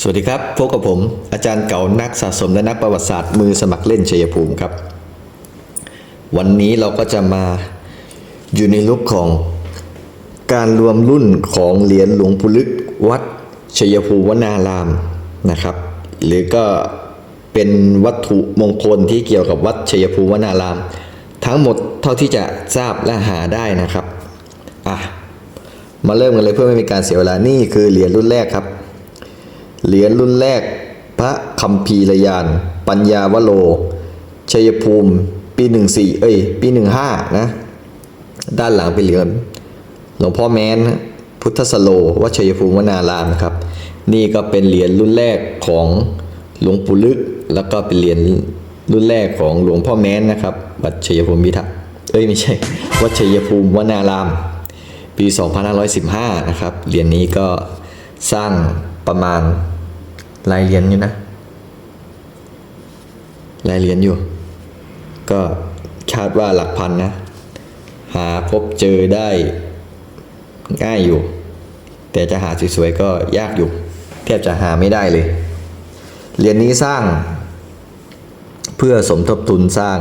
สวัสดีครับ พบกับผม อาจารย์เก่านักสะสมและนักประวัติศาสตร์มือสมัครเล่นชัยภูมิครับ วันนี้เราก็จะมาอยู่ในลุกของการรวมรุ่นของเหรียญหลวงปู่ลึกวัดชัยภูมิวนารามนะครับ หรือก็เป็นวัตถุมงคลที่เกี่ยวกับวัดชัยภูมิวนาราม ทั้งหมดเท่าที่จะทราบและหาได้นะครับอะมาเริ่มกันเลยเพื่อไม่เป็นการเสียเวลานี่คือเหรียญรุ่นแรกครับ เหรียญรุ่นแรก พระคัมภีรยาน ปัญญาวโรชัยภูมิ ปีหนึ่งสี่เอ้ย ปีหนึ่งห้านะ ด้านหลังเป็นเหรียญหลวงพ่อแม้น พุทธสโลวัชัยภูมิวนารามนะครับ นี่ก็เป็นเหรียญรุ่นแรกของหลวงปู่ลึก แล้วก็เป็นเหรียญรุ่นแรกของหลวงพ่อแม้นนะครับ วัดชัยภูมิพิทักษ์เอ้ยไม่ใช่ วัดชัยภูมิวนาราม ปี 2515 นะครับ เหรียญนี้ก็สร้างประมาณ ลายเหรียญอยู่นะลายเหรียญอยู่ ก็คาดว่าหลักพันนะ หาพบเจอได้ง่ายอยู่ แต่จะหาสวยๆก็ยากอยู่แทบจะหาไม่ได้เลย เหรียญนี้สร้าง เพื่อสมทบทุนสร้าง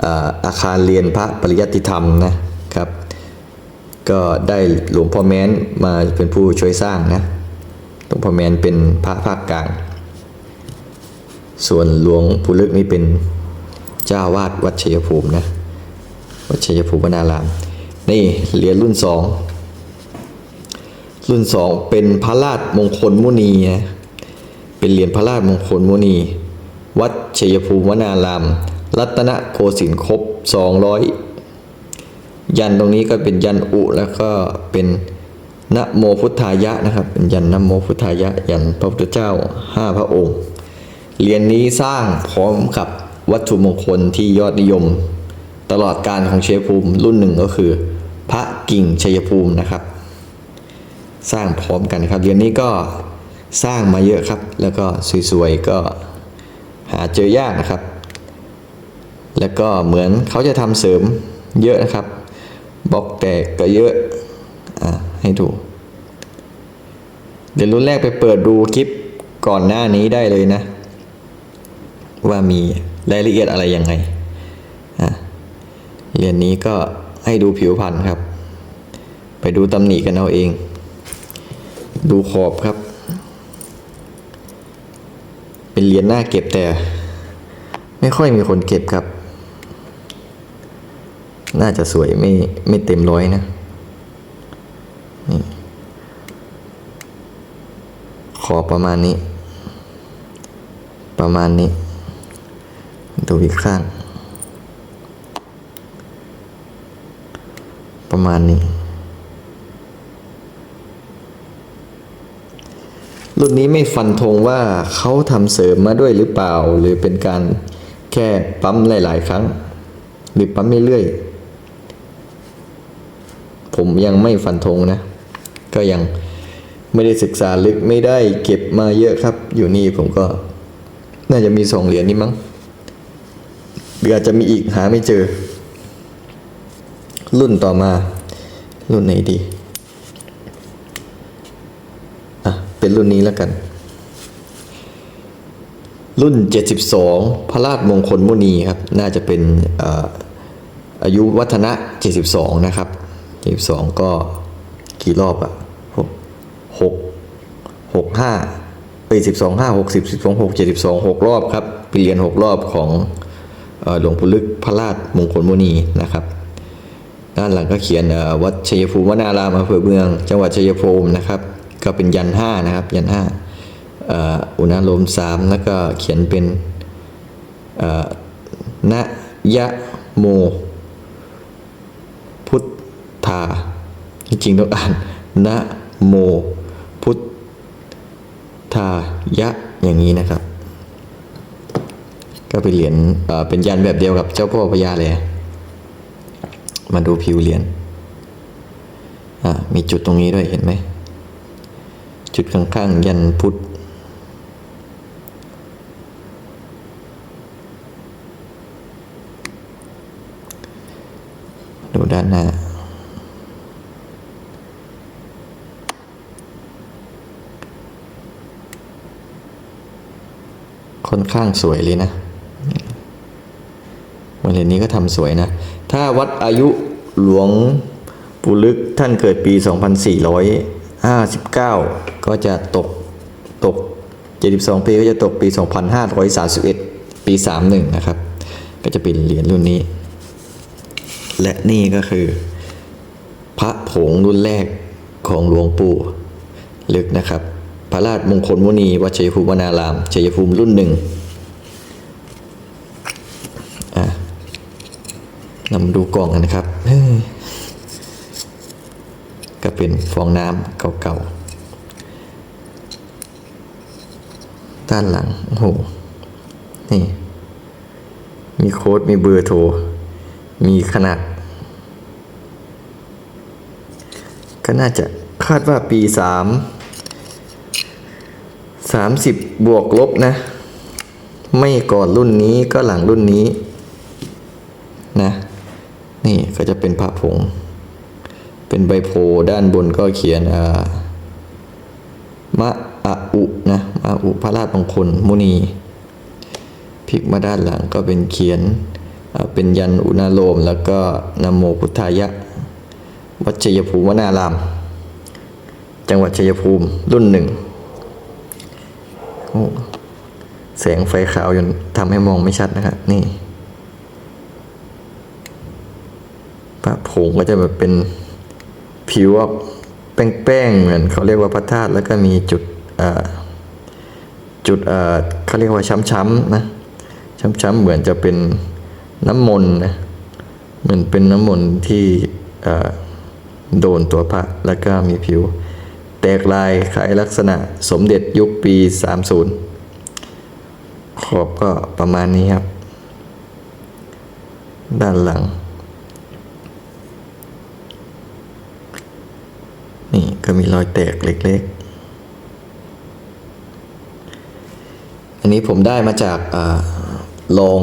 เอ่อาคารเรียนพระปริยัติธรรมนะครับ ก็ได้หลวงพ่อแม้นมาเป็นผู้ช่วยสร้างนะ ลวงพ่อแมนเป็นพระภาคกลาง ส่วนหลวงปู่ลึกนี่เป็นเจ้าวาดวัดชัยภูมินะ วัดชัยภูมิวนาราม นี่เหรียญรุ่นสอง รุ่นสองเป็นพระราชมงคลมุนีนะ เป็นเหรียญพระราชมงคลมุนี วัดชัยภูมิวนาราม รัตนโกสินทร์ครบ200 ยันตรงนี้ก็เป็นยันอุแล้วก็เป็น นะโมพุทธายะนะครับเป็นยันนะโมพุทธายะ ยันพระพุทธเจ้าห้าพระองค์ เหรียญนี้สร้างพร้อมกับวัตถุมงคลที่ยอดนิยม ตลอดการของเชยภูมิรุ่นหนึ่งก็คือ พระกิ่งชัยภูมินะครับ สร้างพร้อมกันครับเหรียญนี้ก็สร้างมาเยอะครับ แล้วก็สวยๆก็หาเจอยากนะครับ แล้วก็เหมือนเขาจะทำเสริมเยอะนะครับบล็อกแตกก็เยอะอะ ให้ดู เดี๋ยวรุ่นแรกไปเปิดดูคลิปก่อนหน้านี้ได้เลยนะ ว่ามีรายละเอียดอะไรยังไงอะเรียนนี้ก็ให้ดูผิวพรรณครับ ไปดูตำหนิกันเอาเอง ดูขอบครับ เป็นเหรียญหน้าเก็บแต่ ไม่ค่อยมีคนเก็บครับ น่าจะสวยไม่ไม่เต็มร้อยนะ นี่ขอประมาณนี้ ประมาณนี้ ดูอีกข้าง ประมาณนี้ รุ่นนี้ไม่ฟันธงว่าเขาทำเสริมมาด้วยหรือเปล่า หรือเป็นการแค่ปั๊มหลาย ๆ ครั้ง หรือปั๊มเรื่อยๆผมยังไม่ฟันธงนะ ก็ยังไม่ได้ศึกษาลึกไม่ได้เก็บมาเยอะครับ อยู่นี่ผมก็ น่าจะมีสองเหรียญนี้มั้งหรืออาจจะมีอีกหาไม่เจอ รุ่นต่อมา รุ่นไหนดีอะเป็นรุ่นนี้แล้วกัน รุ่น 72 พระราชมงคลมุนีครับ น่าจะเป็นออายุวัฒนะ 72 นะครับ 72 ก็กี่รอบอะ หกหกห้าเอ้ยสิบสองห้าหกสิบสิบสองหกเจ็ดสิบสองหกรอบครับเปลี่ยนหกรอบของอหลวงปู่ลึกพระราชมงคลมุนีนะครับด้านหลังก็เขียนวัดชัยภูมิวนารามอำเภอเมือง จังหวัดชัยภูมินะครับ ก็เป็นยันห้านะครับ ยันห้าอุณาโลมสามแล้วก็เขียนเป็นนะยะโม พุทธาจริงๆต้องอ่านนะโม ธายะอย่างนี้นะครับ ก็เป็นเหรียญเป็นยันแบบเดียวกับเจ้าพ่อพญาเลยมาดูผิวเหรียญมีจุดตรงนี้ด้วยเห็นไหม จุดข้างๆ ยันพุทธดูด้านหน้า ค่อนข้างสวยเลยนะวันเหรียญนี้ก็ทำสวยนะ ถ้าวัดอายุหลวงปู่ลึกท่านเกิดปี 2459 ก็จะตกตก 72 ปีก็จะตกปี 2531 ปี 31 นะครับ ก็จะเป็นเหรียญรุ่นนี้ และนี่ก็คือ พระผงรุ่นแรกของหลวงปู่ลึกนะครับ พระราชมงคลมุนีวัชยภูมิวนารามชัยภูมิรุ่นหนึ่งนำดูกล่องกันนะครับ ก็เป็นฟองน้ำเก่าๆ ด้านหลัง โอ้โห นี่ มีโค้ด มีเบอร์โทร มีขนาด ก็น่าจะคาดว่าปีสาม สามสิบบวกลบนะ ไม่ก่อนรุ่นนี้ก็หลังรุ่นนี้นะ นี่ก็จะเป็นพระผง เป็นใบโพด้านบนก็เขียนอ่ามะอะอุนะมะอุพระราชมงคลมุนีพลิกมาด้านหลังก็เป็นเขียนเป็นยันอุณาโลม แล้วก็นโมพุทธายะ วัชยภูมิวนาราม จังหวัดชัยภูมิรุ่นหนึ่ง แสงไฟขาวจนทำให้มองไม่ชัดนะครับ นี่พระผงก็จะแบบเป็นผิวแป้งๆเหมือนเขาเรียกว่าพระธาตุแล้วก็มีจุดจุดเขาเรียกว่าช้ำๆนะช้ำๆเหมือนจะเป็นน้ำมนต์นะเหมือนเป็นน้ำมนต์ที่โดนตัวพระแล้วก็มีผิว แตกลายคล้ายลักษณะสมเด็จยุคปี 30 ขอบก็ประมาณนี้ครับ ด้านหลัง นี่ก็มีรอยแตกเล็ก ๆ อันนี้ผมได้มาจากอาลอง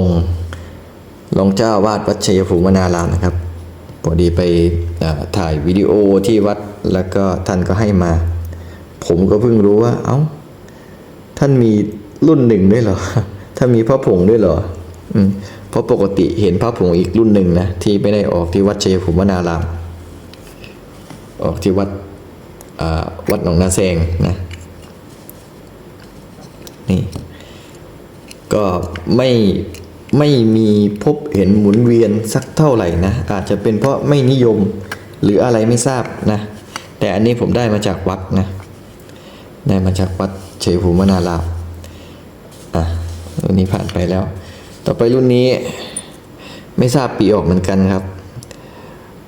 รองเจ้าวาดวัดชัยภูมินารามนะครับพอดีไปถ่ายวิดีโอที่วัดแล้วก็ท่านก็ให้มา ผมก็เพิ่งรู้ว่า เอา้า ท่านมีรุ่นหนึ่งด้วยเหรอท่านมีพระผงด้วยเหรอเพราะปกติเห็นพระผงอีกรุ่นหนึ่งนะที่ไม่ได้ออกที่วัดชัยภูมินาราม ออกที่วัดวัดหนองนาแซงนะนี่ก็ไม่ไม่มีพบเห็นหมุนเวียนสักเท่าไหร่นะอาจจะเป็นเพราะไม่นิยมหรืออะไรไม่ทราบนะ แต่อันนี้ผมได้มาจากวัดนะ ได้มาจากวัดเฉยภูมินารามอะรุ่นนี้ผ่านไปแล้ว ต่อไปรุ่นนี้ไม่ทราบปีออกเหมือนกันครับ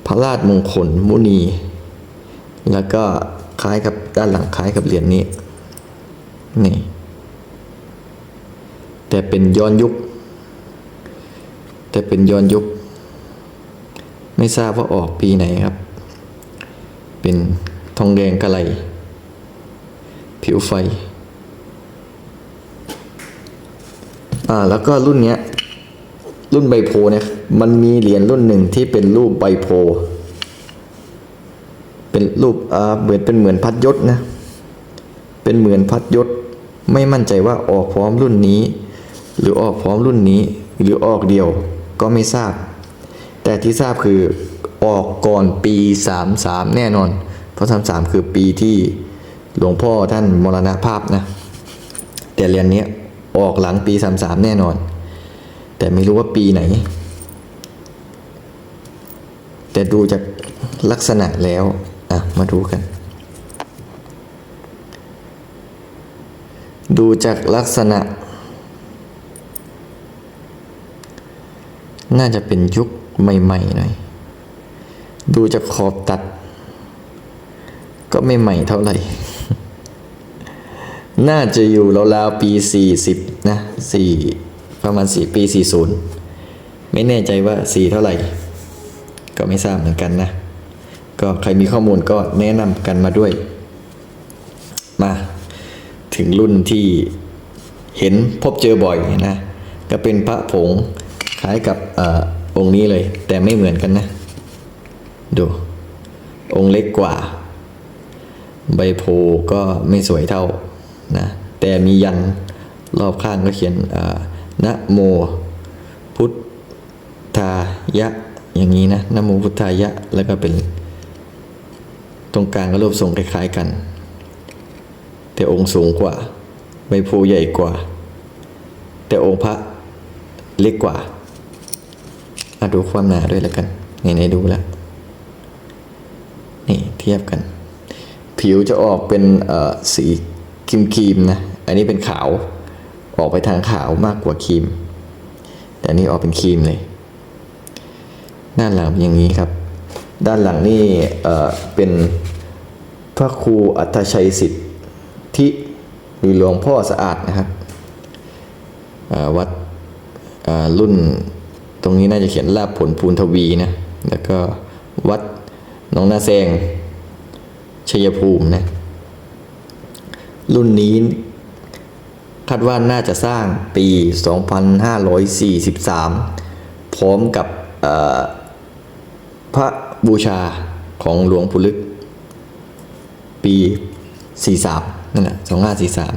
พระราชมงคลมุนี แล้วก็คล้ายกับด้านหลังคล้ายกับเหรียญนี้นี่แต่เป็นย้อนยุค แต่เป็นย้อนยุค ไม่ทราบว่าออกปีไหนครับ เป็นทองแดงกะไหล ผิวไฟ อ่า แล้วก็รุ่นเนี้ย รุ่นใบโพเนี่ย มันมีเหรียญรุ่นหนึ่งที่เป็นรูปใบโพ เป็นรูปอ่าเหมือนเป็นเหมือนพัดยศนะ เป็นเหมือนพัดยศ ไม่มั่นใจว่าออกพร้อมรุ่นนี้ หรือออกพร้อมรุ่นนี้ หรือออกเดียว ก็ไม่ทราบ แต่ที่ทราบคือออกก่อนปี 33 แน่นอน เพราะ 33 คือปีที่ หลวงพ่อท่านมรณภาพนะ แต่เรียนเนี้ยออกหลังปี33แน่นอน แต่ไม่รู้ว่าปีไหน แต่ดูจากลักษณะแล้วอะมาดูกัน ดูจากลักษณะ น่าจะเป็นยุคใหม่ๆหน่อย ดูจากขอบตัด ก็ไม่ใหม่เท่าไหร่ น่าจะอยู่ราวๆปี 40 นะ4ประมาณ 4 ปี 40 ไม่แน่ใจว่า 4 เท่าไหร่ ก็ไม่ทราบเหมือนกันนะ ก็ใครมีข้อมูลก็แนะนำกันมาด้วย มาถึงรุ่นที่เห็นพบเจอบ่อยนะ ก็เป็นพระผงคล้ายกับอองค์นี้เลย แต่ไม่เหมือนกันนะ ดู องค์เล็กกว่า ใบโพก็ไม่สวยเท่า นะแต่มียันรอบข้างก็เขียนนะโมพุทธายะอย่างนี้นะนะโมพุทธายะแล้วก็เป็นตรงกลางก็รูปทรงคล้ายๆกัน แต่องค์สูงกว่าใบโพธิ์ใหญ่กว่า แต่องค์พระเล็กกว่ามาดูความหนาด้วยแล้วกันไหนๆดูแล้วนี่เทียบกัน ผิวจะออกเป็นสี ครีมครีมนะ อันนี้เป็นขาว ออกไปทางขาวมากกว่าครีม แต่นนี้ออกเป็นครีมเลย ด้านหลังเป็นอย่างนี้ครับ ด้านหลังนี่เอ่อเป็นพระครูอัตชัยสิทธิหรือหลวงพ่อสะอาดนะครับวัดรุ่นตรงนี้น่าจะเขียนลาบผลภูนทวีนะ แล้วก็วัดหนองนาแซงชัยภูมินะ รุ่นนี้คาดว่าน่าจะสร้างปี 2543 พร้อมกับพระบูชาของหลวงปู่ลึก ปี 43 นั่นแหละ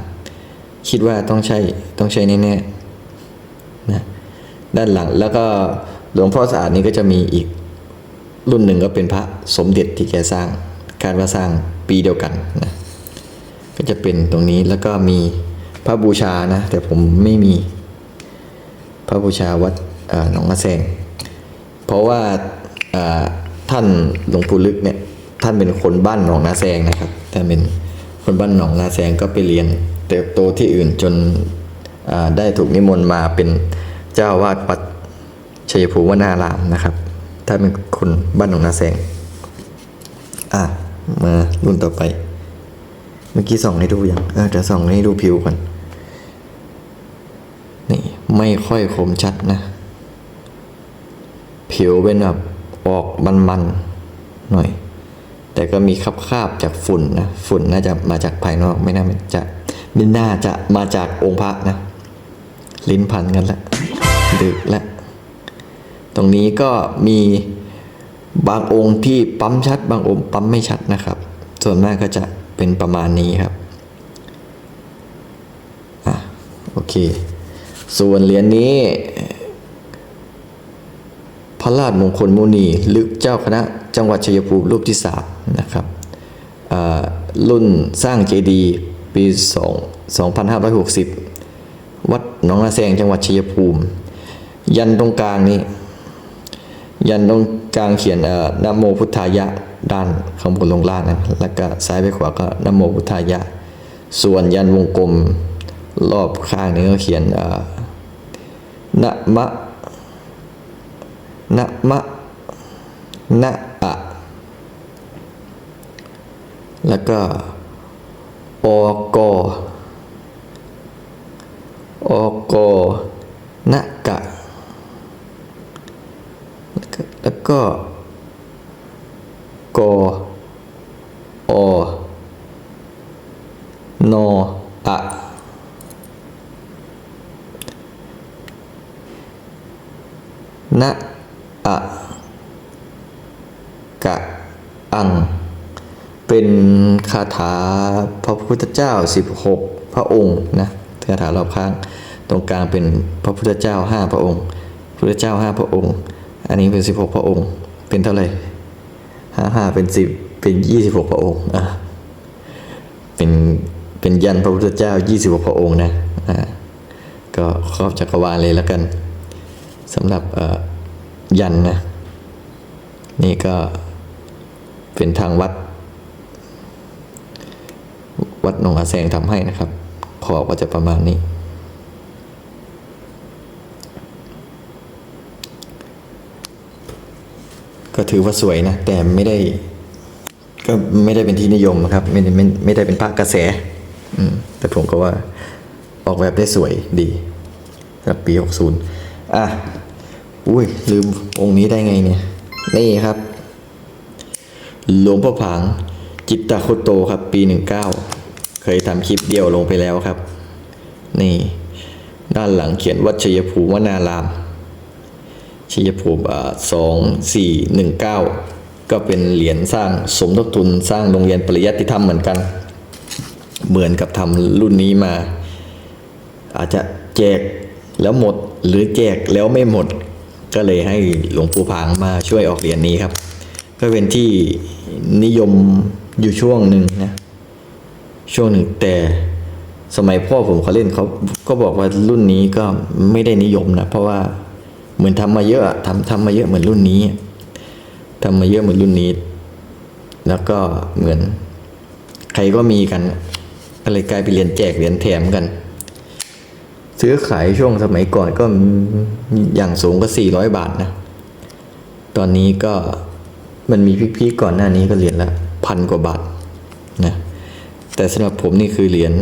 2543 คิดว่าต้องใช่ต้องใช่แน่ๆนะด้านหลังแล้วก็หลวงพ่อสะอาดนี้ก็จะมีอีกรุ่นหนึ่งก็เป็นพระสมเด็จที่แกสร้างคาดว่าสร้างปีเดียวกันนะ ก็จะเป็นตรงนี้แล้วก็มีพระบูชานะ แต่ผมไม่มีพระบูชาวัดหนองนาแซงเพราะว่าท่านหลวงปู่ลึกเนี่ยท่านเป็นคนบ้านหนองนาแซงนะครับท่านเป็นคนบ้านหนองนาแซงก็ไปเรียนเติบโตที่อื่นจนได้ถูกนิมนต์มาเป็นเจ้าวาดวัดชัยภูมิวนารามนะครับถ้านเป็นคนบ้านหนองนาแสงอะมารุ่นต่อไป เมื่อกี้ส่องให้ดูยังเออเดี๋ยวส่องให้ดูผิวก่อน นี่ไม่ค่อยคมชัดนะ ผิวเป็นแบบออกมันๆหน่อย แต่ก็มีคราบๆจากฝุ่นนะ ฝุ่นน่าจะมาจากภายนอกไม่น่าจะไม่น่าจะมาจากองค์พระนะ ลิ้นพันกันละดึกละ ตรงนี้ก็มีบางองค์ที่ปั๊มชัด บางองค์ปั๊มไม่ชัดนะครับ ส่วนมากก็จะ เป็นประมาณนี้ครับอะโอเค ส่วนเหรียญนี้ พระราชมงคลมุนีลึกเจ้าคณะจังหวัดชัยภูมิรูปที่สามนะครับรุ่นสร้างเจดีปี2 2560 วัดหนองนาแซงจังหวัดชัยภูมิ ยันตรงกลางนี้ ยันตรงกลางเขียนนะโมพุทธายะ ด้านข้างบนลงล่างนะแล้วก็ซ้ายไปขวาก็นโมพุทธายะ ส่วนยันวงกลมรอบข้างนี้ก็เขียนอ่อนะมะนะมะนะอะแล้วก็อกอกนะกะ แล้วก็ กออนออะนะอะกะอัง เป็นคาถาพระพุทธเจ้า 16 พระองค์นะคาถารอบข้าง ตรงกลางเป็นพระพุทธเจ้า 5 พระองค์ พระพุทธเจ้า 5 พระองค์ อันนี้เป็น 16 พระองค์ เป็นเท่าไหร่ ห้าห้าเป็นสิบเป็นยี่สิบหกพระองค์อะเป็นเป็นยันพระพุทธเจ้ายี่สิบหกพระองค์นะอ่าก็ครอบจักรวาลเลยแล้วกันสำหรับยันนะ นี่ก็เป็นทางวัด วัดหนองอาแสงทำให้นะครับ ขอบก็จะประมาณนี้ ก็ถือว่าสวยนะ แต่ไม่ได้ ก็ไม่ได้เป็นที่นิยมนะครับ ไม่ได้ไม่ไม่ได้เป็นพระกระแส อืม แต่ผมก็ว่าออกแบบได้สวยดีสำหรับปี 60 อะ อุ้ย ลืมองค์นี้ได้ไงเนี่ย นี่ครับ หลวงพ่อผาง จิตตโคโตครับ ปี 19 เคยทำคลิปเดียวลงไปแล้วครับ นี่ ด้านหลังเขียนวัดชยภูมิวนาราม ชัยภูมิสองสี่หนึ่งเก้าก็เป็นเหรียญสร้างสมทบทุนสร้างโรงเรียนปริยัติธรรมเหมือนกัน เหมือนกับทำรุ่นนี้มา อาจจะแจกแล้วหมดหรือแจกแล้วไม่หมด ก็เลยให้หลวงปู่ผางมาช่วยออกเหรียญนี้ครับ ก็เป็นที่นิยมอยู่ช่วงหนึ่งนะช่วงหนึ่งแต่สมัยพ่อผมเขาเล่นเขาก็บอกว่ารุ่นนี้ก็ไม่ได้นิยมนะเพราะว่า เหมือนทำมาเยอะทำทำมาเยอะเหมือนรุ่นนี้ทำมาเยอะเหมือนรุ่นนี้ แล้วก็เหมือน ใครก็มีกันก็เลยกลายเป็นเหรียญแจกเหรียญแถมกัน ซื้อขายช่วงสมัยก่อนก็อย่างสูงก็สี่ร้อยบาทนะ ตอนนี้ก็มันมีพีคๆก่อนหน้านี้ก็เหรียญละพันกว่าบาทนะแต่สำหรับผมนี่คือเหรียญ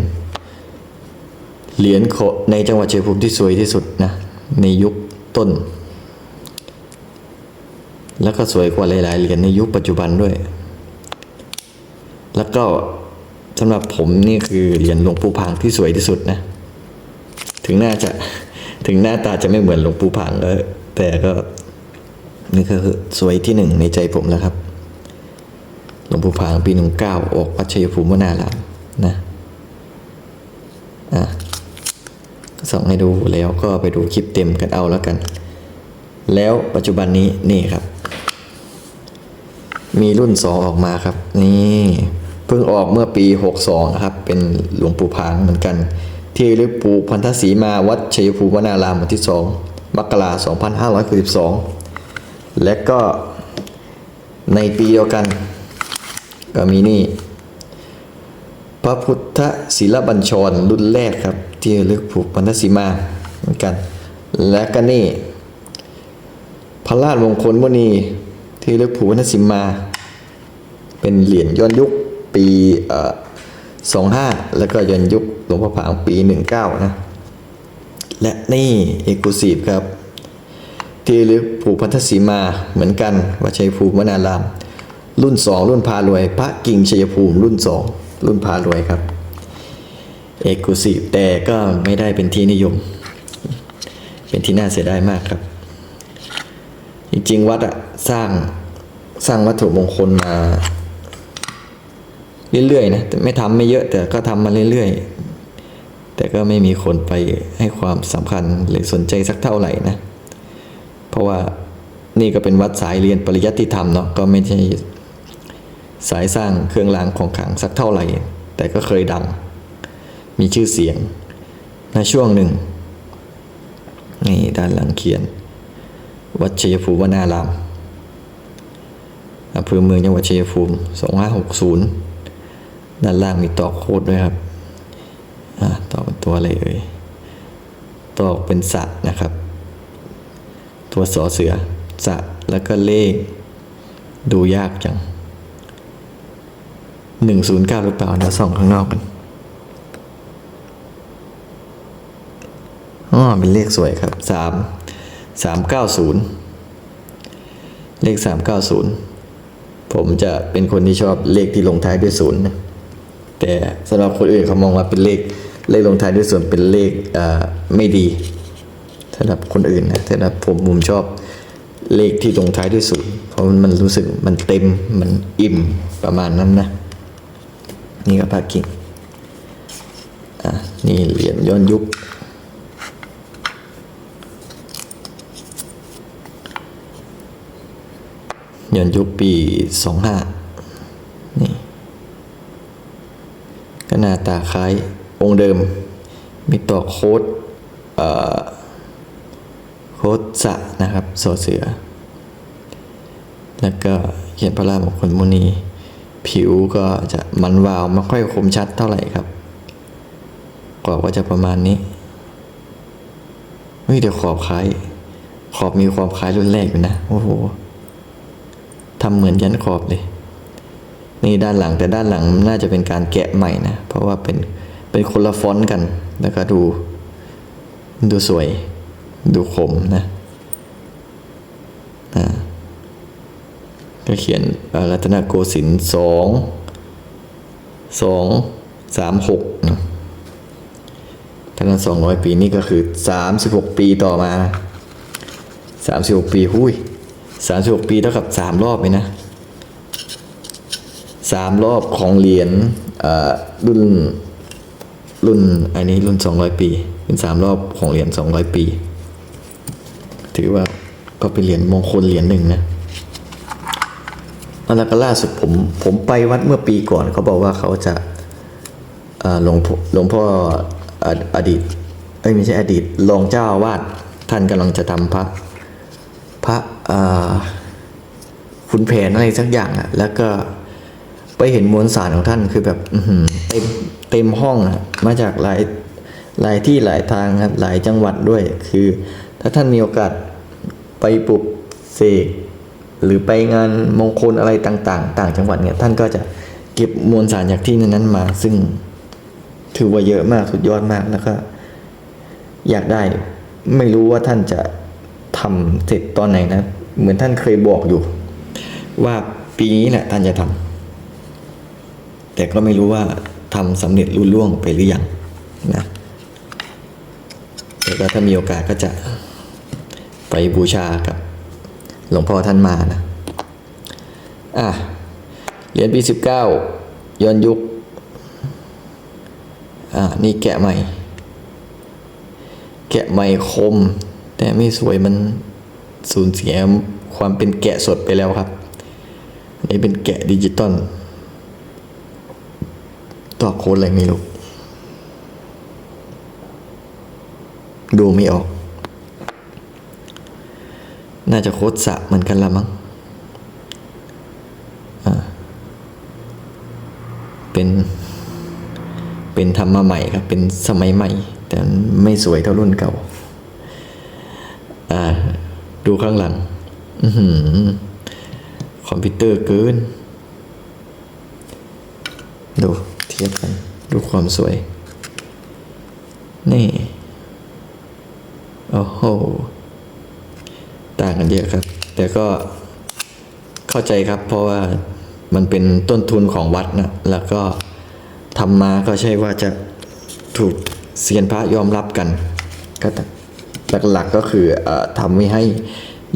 เหรียญโคในจังหวัดเชัยงภูมิที่สวยที่สุดนะในยุค ต้น แล้วก็สวยกว่าหลาย ๆ เหรียญในยุคปัจจุบันด้วย แล้วก็สำหรับผมนี่คือเหรียญหลวงปู่พางที่สวยที่สุดนะ ถึงหน้าจะถึงหน้าตาจะไม่เหมือนหลวงปู่ผางก็แต่ก็นี่ก็คือสวยที่หนึ่งในใจผมแล้วครับ หลวงปู่ผางปีหนึ่งเก้าออกวัดชัยภูมิวนารามนะ อะ ส่งให้ดูแล้วก็ไปดูคลิปเต็มกันเอาแล้วกัน แล้วปัจจุบันนี้นี่ครับ มีรุ่นสองออกมาครับ นี่เพิ่งออกเมื่อปี 62 นะครับ เป็นหลวงปู่ผางเหมือนกัน ที่หรือปู่พันธสีมาวัดชัยภูมิวนารามวันที่ 2 มกราคม2562 และก็ในปีเดียวกัน ก็มีนี่ พระพุทธศิลบัญชรรุ่นแรกครับ ที่ลึกผูกพันธสีมาเหมือนกัน และก็นี่พระราชมงคลมุนีที่ลึกผูกพันธสีมา เป็นเหรียญย้อนยุคปีสองห้าแล้วก็ย้อนยุคหลวงพ่อผางปีหนึ่งเก้านะและนี่เอกลุศีฟครับ ที่ลึกผูกพันธสีมาเหมือนกันวัชัยภูมิวนารามรุ่นสองรุ่นพารวย พระกิ่งชัยภูมิรุ่นสองรุ่นพารวยครับ เอกลุศีแต่ก็ไม่ได้เป็นที่นิยม เป็นที่น่าเสียดายมากครับ จริงๆ วัดอะสร้างสร้างวัตถุมงคลมาเรื่อยๆนะไม่ทำไม่เยอะแต่ก็ทำมาเรื่อยๆ แต่ก็ไม่มีคนไปให้ความสำคัญหรือสนใจสักเท่าไหร่นะ เพราะว่านี่ก็เป็นวัดสายเรียนปริยัติธรรมเนาะก็ไม่ใช่สายสร้างเครื่องรางของขลังสักเท่าไหร่ แต่ก็เคยดัง มีชื่อเสียงในช่วงหนึ่งนี่ด้านหลังเขียน วัดชัยภูมิวนารามอำเภอเมืองจังหวัดชัยภูมิ2560 ด้านล่างมีตอกโคดด้วยครับอตอกเป็นตัวอะไรเอ่ยตอกเป็นสัตว์นะครับ ตัวสอเสือสัตว์แล้วก็เลข ดูยากจัง 109 หรือเปล่าเดี๋ยวส่องข้างนอกกัน อ๋อเป็นเลขสวยครับสามสามเก้าศูนย์เลขสามเก้าศูนย์ผมจะเป็นคนที่ชอบเลขที่ลงท้ายด้วยศูนย์นะแต่สำหรับคนอื่นเขามองว่าเป็นเลขเลขลงท้ายด้วยศูนย์เป็นเลขไม่ดีสำหรับคนอื่นนะแต่สำหรับผมผมชอบเลขที่ลงท้ายด้วยศูนย์เพราะมันรู้สึกมันเต็มมันอิ่มประมาณนั้นนะนี่ก็พากิ่งอะนี่เหรียญย้อนยุค ย้อนยุคปีสองห้านี่ก็หน้าตาคล้ายองค์เดิม มีต่อโค้ดโค้ดสะนะครับโซเสือ แล้วก็เขียนพระรามงคลมุนี ผิวก็จะมันวาวไม่ค่อยคมชัดเท่าไหร่ครับกรอบก็จะประมาณนี้เฮ้ยเดี๋ยวขอบคล้าย ขอบมีความคล้ายรุ่นแรกอยู่นะ โอ้โห ทำเหมือนยันขอบเลย นี่ด้านหลังแต่ด้านหลังน่าจะเป็นการแกะใหม่นะ เพราะว่าเป็นเป็นคนละฟอนต์กัน แล้วก็ดู ดูสวย ดูคมนะอ่าก็เขียนอ่อรัตนโกสินทร์สองสองสามหกนะทั้งนั้นสองร้อยปีนี่ก็คือสามสิบหกปีต่อมาสามสิบหกปีหุ้ย สามสิบหกปีเท่ากับสามรอบเลยนะสามรอบของเหรียญรุ่นรุ่นอันนี้รุ่น200ปี เป็นสามรอบของเหรียญ200ปี ถือว่าก็เป็นเหรียญมงคลเหรียญหนึ่งนะแล้วก็ล่าสุดผมผมไปวัดเมื่อปีก่อนเขาบอกว่าเขาจะหลวงพ่อหลวงพ่อออดีตเอ้ยไม่ใช่อดีตรองเจ้าอาวาสท่านกำลังจะทำพระ พระ อ่าขุนแผนอะไรสักอย่างอะแล้วก็ไปเห็นมวลสารของท่านคือแบบเต็มเต็มห้องอะมาจากหลายหลายที่หลายทางครับหลายจังหวัดด้วย คือ ถ้าท่านมีโอกาสไปปลุกเสกหรือไปงานมงคลอะไรต่าง ๆ ต่างจังหวัดเนี่ยท่านก็จะเก็บมวลสารจากที่นั้นมา ซึ่งถือว่าเยอะมากสุดยอดมากแล้วก็ อยากได้ไม่รู้ว่าท่านจะทำเสร็จตอนไหนนะ เหมือนท่านเคยบอกอยู่ ว่าปีนี้แหละท่านจะทำแต่ก็ไม่รู้ว่าทำสำเร็จรุ่ล่วงไปหรือยังนะแต่ก็ถ้ามีโอกาสก็จะไปบูชากับหลวงพ่อท่านมานะ อะเหรียญปีสิบเก้าย้อนยุค อ่า นี่แกะใหม่ แกะใหม่คม แต่ไม่สวยมัน สูญเสียความเป็นแกะสดไปแล้วครับอันนี้เป็นแกะดิจิตอลต่อโค้ดอะไรไม่รู้ ดูไม่ออก น่าจะโค้ดสะเหมือนกันละมั้งเป็น เป็นทำมาใหม่ครับ เป็นสมัยใหม่ แต่ไม่สวยเท่ารุ่นเก่า ดูข้างหลัง อืคอมพิวเตอร์เกิน ดูเทียบกัน ดูความสวย นี่ โอ้โห ต่างกันเยอะครับ แต่ก็เข้าใจครับ เพราะว่ามันเป็นต้นทุนของวัดนะ แล้วก็ทำมาก็ใช่ว่าจะถูกเซียนพระยอมรับกันก็ต่ หลักๆก็คือทำให้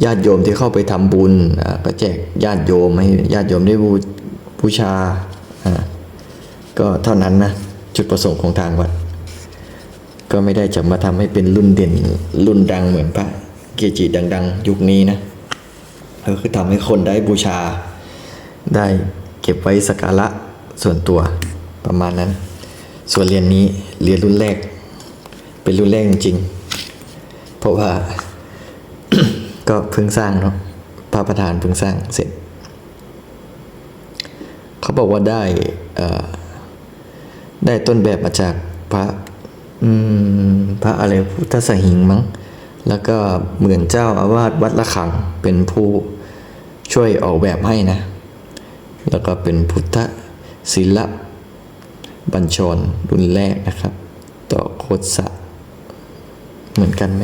ญาติโยมที่เข้าไปทำบุญก็แจกญาติโยมให้ญาติโยมได้บูบูชาก็เท่านั้นนะจุดประสงค์ของทางวัด ก็ไม่ได้จะมาทำให้เป็นรุ่นเด่นรุ่นดังเหมือนพระเกจิดัง ๆ ยุคนี้นะก็คือทำให้คนได้บูชา ได้เก็บไว้สักการะส่วนตัวประมาณนั้น ส่วนเรียนนี้เรียนรุ่นแรก เป็นรุ่นแรกจริงๆ เพราะว่า ก็เพิ่งสร้างเนาะพระประธานเพิ่งสร้างเสร็จ เขาบอกว่าได้ได้ต้นแบบมาจากพระพระอะไรพุทธสหิงมั้ง แล้วก็เหมือนเจ้าอาวาสวัดละขังเป็นผู้ช่วยออกแบบให้นะ แล้วก็เป็นพุทธศิลปบัญชรรุ่นแรกนะครับ ต่อโคตสะเหมือนกันไหม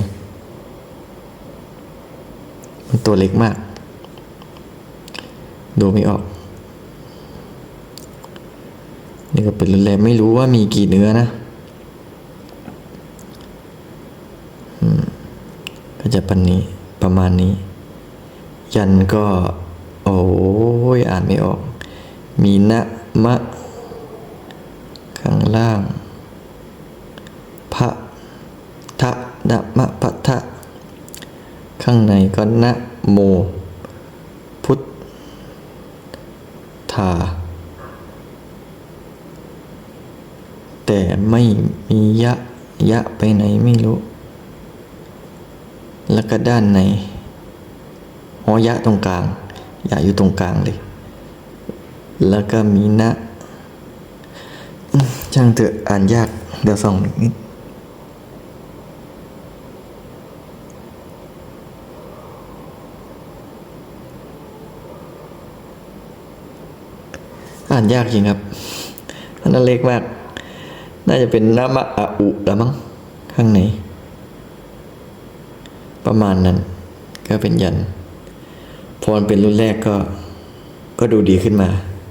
ตัวเล็กมาก ดูไม่ออก นี่ก็เป็นรุ่นแรกไม่รู้ว่ามีกี่เนื้อนะก็จะปันนี้ประมาณนี้ ยันก็ โอ้ยอ่านไม่ออก มีนะมะ ข้างล่างพระทะนะมะ ข้างในก็นะโม พุทธา แต่ไม่มียะ ยะไปไหนไม่รู้ แล้วก็ด้านในหอยะตรงกลาง ยะอยู่ตรงกลางเลย แล้วก็มีนะ ช่างเถอะอ่านยาก เดี๋ยวส่องนิด อ่านยากจริงครับอันนั้นเล็กมาก น่าจะเป็นนามะอะอุแล้วมั้งข้างในประมาณนั้น ก็เป็นยัน พอมันเป็นรุ่นแรกก็ ก็ดูดีขึ้นมา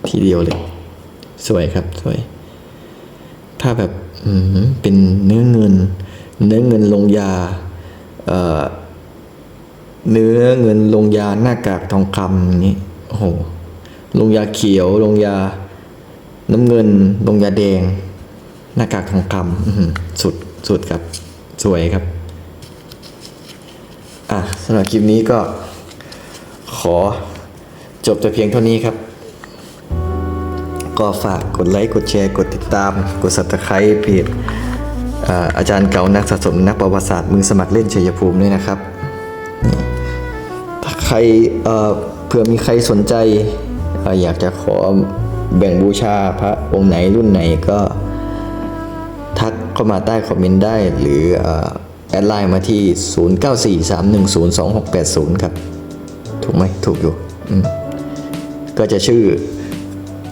ทีเดียวเลย สวยครับสวย ถ้าแบบเป็นเนื้อเงิน เนื้อเงินลงยาเอ่อเนื้อเงินลงยาหน้ากากทองคำอย่างนี้โอ้โห ลงยาเขียว ลงยาน้ำเงิน ลงยาแดง หน้ากากทองคำสุดสุดครับ สวยครับ อะสำหรับคลิปนี้ก็ขอจบแต่เพียงเท่านี้ครับ ก็ฝากกดไลค์ กดแชร์ กดติดตาม กด subscribe เพจอาจารย์เก่านักสะสมนักประวัติศาสตร์มือสมัครเล่นชัยภูมิด้วยนะครับ ถ้าใครเอ่อเผื่อมีใครสนใจ อ่ออยากจะขอแบ่งบูชาพระองค์ไหนรุ่นไหนก็ทักเข้ามาใต้คอมเมนต์ได้ หรือแอดไลน์มาที่ 0943102680 ครับ ถูกไหมถูกอยู่ ก็จะชื่อ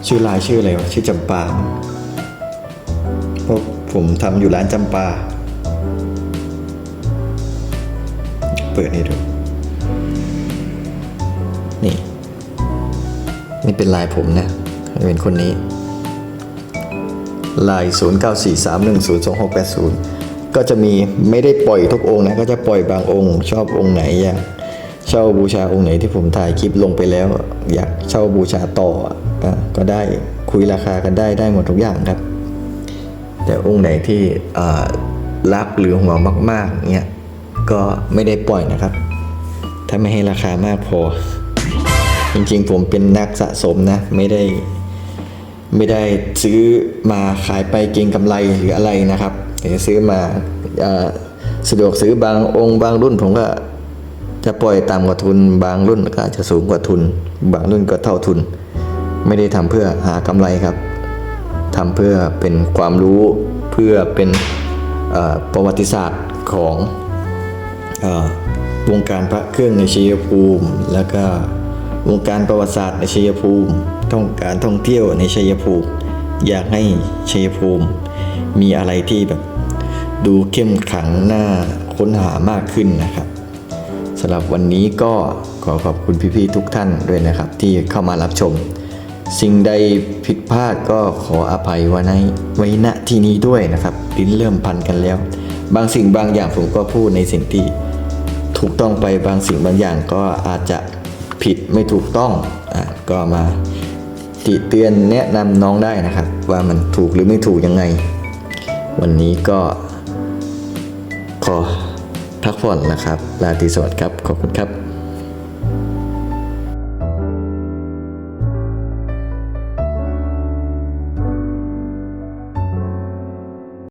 ชื่อไลายชื่ออะไรวะชื่อจำปาเพราะผมทำอยู่ร้านจำปา เปิดให้ดู นี่เป็นลายผมนะเป็นคนนี้ ลาย 0943102680 ก็จะมีไม่ได้ปล่อยทุกองค์นะ ก็จะปล่อยบางองค์ ชอบองค์ไหนอยากเช่าบูชาองค์ไหนที่ผมถ่ายคลิปลงไปแล้ว อยากเช่าบูชาต่ออก็ได้คุยราคากันได้ได้หมดทุกอย่างครับ แต่องค์ไหนที่รักหรือห่วงมาก ๆเนี่ยก็ไม่ได้ปล่อยนะครับ ถ้าไม่ให้ราคามากพอ จริงๆผมเป็นนักสะสมนะ ไม่ได้ไม่ได้ซื้อมาขายไปเก็งกำไรหรืออะไรนะครับแต่ซื้อมาอสะดวกซื้อบางองค์บางรุ่นผมก็จะปล่อยตามกว่าทุน บางรุ่นก็อาจจะสูงกว่าทุน บางรุ่นก็เท่าทุน ไม่ได้ทำเพื่อหากำไรครับทำเพื่อเป็นความรู้เพื่อเป็นประวัติศาสตร์ของอวงการพระเครื่องในชัยภูมิ แล้วก็ วงการประวัติศาสตร์ในชัยภูมิท่องการท่องเที่ยวในชัยภูมิ อยากให้ชัยภูมิ มีอะไรที่แบบดูเข้มขังน่าค้นหามากขึ้นนะครับสำหรับวันนี้ก็ขอขอบคุณพี่ๆทุกท่านด้วยนะครับ ที่เข้ามารับชม สิ่งใดผิดพลาดก็ขออภัยไว้ในไว้ณที่นี้ด้วยนะครับลิ้นเริ่มพันกันแล้ว บางสิ่งบางอย่างผมก็พูดในสิ่งที่ถูกต้องไปบางสิ่งบางอย่างก็อาจจะ ผิดไม่ถูกต้องอะก็มาติเตือนแนะนำน้องได้นะครับ ว่ามันถูกหรือไม่ถูกยังไง วันนี้ก็ ขอพักผ่อนนะครับลาตีสวัสดิ์ครับ ขอบคุณครับ